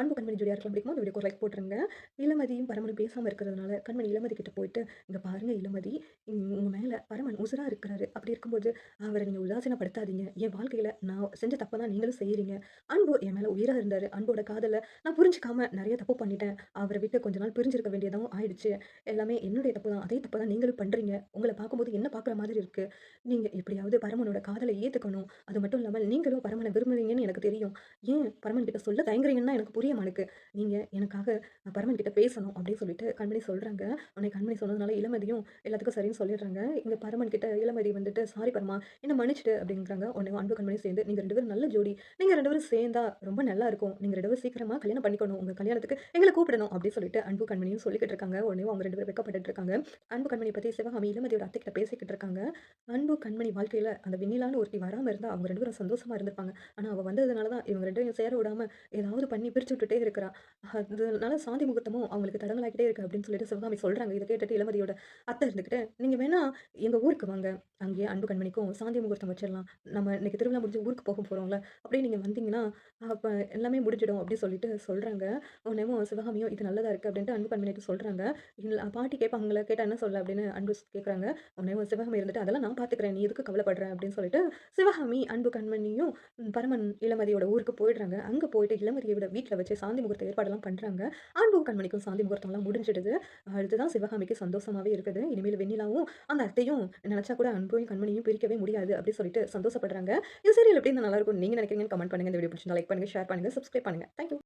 அன்பு கண்மணி ஜோடியாக இருக்கலாம் பிடிக்குமா அந்த வீடியோக்கு ஒரு லைக் போட்டுருங்க. இளமதியும் பரமனும் பேசாமல் இருக்கிறதுனால கண்மணி இளமதி கிட்ட போயிட்டு இங்கே பாருங்கள் இளமதி உங்கள் மேலே பரமன் உசுராக இருக்கிறாரு. அப்படி இருக்கும்போது அவரை நீங்கள் உதாசீனப்படுத்தாதீங்க. என் வாழ்க்கையில் நான் செஞ்ச தப்பை தான் நீங்களும் செய்கிறீங்க அன்பு என் மேலே உயிராக இருந்தார். அன்போட காதலை நான் புரிஞ்சுக்காம நிறைய தப்பு பண்ணிட்டேன். அவரை விட்டு கொஞ்ச நாள் பிரிஞ்சிருக்க வேண்டியதாகவும் ஆயிடுச்சு. எல்லாமே என்னுடைய தப்பு தான். அதே தப்பு தான் நீங்களும் பண்ணுறீங்க உங்களை பார்க்கும்போது என்ன பார்க்குற மாதிரி இருக்குது நீங்கள் எப்படியாவது பரமனோட காதலை ஏற்றுக்கணும் அது மட்டும் இல்லாமல் நீங்களும் பரமனை விரும்புறீங்கன்னு எனக்கு தெரியும். ஏன் பரமன் கிட்ட சொல்ல தயங்குறீங்கன்னா எனக்கு புரிய மாட்டுக்கு நீங்கள் எனக்காக பரமன் கிட்ட பேசணும் அப்படின்னு சொல்லிட்டு கண்மணி சொல்கிறாங்க உன்னை கண்மணி சொன்னதுனால இளமதியும் எல்லாத்துக்கும் சரின்னு சொல்லிடுறாங்க. இங்கே பரமன் கிட்ட இளமதி வந்துட்டு சாரி பரமா என்ன மன்னிச்சிட்டு அப்படிங்கிறாங்க. உன்னை அன்பு கண்மணி சேர்ந்து நீங்கள் ரெண்டு பேரும் நல்ல ஜோடி. நீங்கள் ரெண்டு பேரும் சேர்ந்தா ரொம்ப நல்லா இருக்கும். நீங்கள் ரெண்டு பேரும் சீக்கிரமாக கல்யாணம் பண்ணிக்கணும். உங்கள் கல்யாணத்துக்கு எங்களை கூப்பிடணும் அப்படின்னு சொல்லிட்டு அன்பு கண்மணியும் சொல்லிக்கிட்டு இருக்காங்க. உடனே அவங்க ரெண்டு பேரும் வெக்கப்பட்டு இருக்காங்க. அன்பு கண்மணி பற்றி சிவகாமி இளமதியோட அத்தைக்கிட்ட பேசிக்கிட்டு இருக்காங்க. அன்பு கண்மணி வாழ்க்கையில் அந்த விண்ணிலான்னு ஒருத்தி வராமல் இருந்தால் அவங்க ரெண்டு பேரும் சந்தோஷமாக இருந்திருப்பாங்க. ஆனால் அவள் வந்ததுனால தான் இவங்க ரெண்டு பேரும் சேர விடாமல் ஏதாவது பண்ணி பிரிச்சு விட்டுட்டே இருக்கிறான். அதனால சாந்தி முகூர்த்தமும் அவங்களுக்கு தடங்கலாகிட்டே இருக்கு அப்படின்னு சொல்லிட்டு சிவகாமி சொல்கிறாங்க இதை கேட்டுட்டு இளமதியோட அத்தை இருந்துக்கிட்டு நீங்கள் வேணா எங்கள் ஊருக்கு வாங்க. அங்கேயே அன்பு கண்மணிக்கும் சாந்தி முகூர்த்தம் வச்சிடலாம். நம்ம இன்னைக்கு திருவிழா முடிஞ்சு ஊருக்கு போக போகிறோம்ல அப்படியே நீங்கள் வந்தீங்கன்னா அப்போ எல்லாமே முடிஞ்சிடும் அப்படின்னு சொல்லிட்டு சொல்கிறாங்க உடனே சிவகாமியும் இது நல்லதாக இருக்குது அப்படின்ட்டு அன்பு கண்மணிட்டு சொல்கிறாங்க இல்லை பாட்டி கேட்பாங்களே கேட்டால் என்ன சொல்ல? அப்படின்னு அன்பு கேட்குறாங்க உடனே சிவகாமி இருந்துட்டு அதெல்லாம் நான் பார்த்துக்கிறேன் நீ எதுக்கு கவலைப்படுறேன் அப்படின்னு சொல்லிட்டு சிவகாமி அன்பு கண்மணியும் பரமன் இளமதியோட ஊருக்கு போயிடுறாங்க. அங்கே போயிட்டு இளமதியோட வீட்டில் வச்சு சாந்தி முகூர்த்த ஏற்பாடெல்லாம் பண்ணுறாங்க அன்பு கண்மணிக்கும் சாந்தி முகூர்த்தம்லாம் முடிஞ்சிடுது. அடுத்துதான் சிவகாமிக்கு சந்தோஷமாகவே இருக்குது. இனிமேல் வெண்ணிலாவும் அந்த அத்தையும் நினச்சா கூட அன்பையும் கண்மணியும் பிரிக்கவே முடியாது அப்படின்னு சொல்லிட்டு சந்தோஷப்படுறாங்க. இந்த சீரியல் எப்படி நல்லா இருக்கும். நீங்கள் நினைக்கிறீங்கன்னு கமெண்ட் பண்ணுங்க. இந்த வீடியோ பிடிச்சிருந்தா லைக் பண்ணுங்க ஷேர் பண்ணுங்க சப்ஸ்கிரைப் பண்ணுங்கள் தேங்க்யூ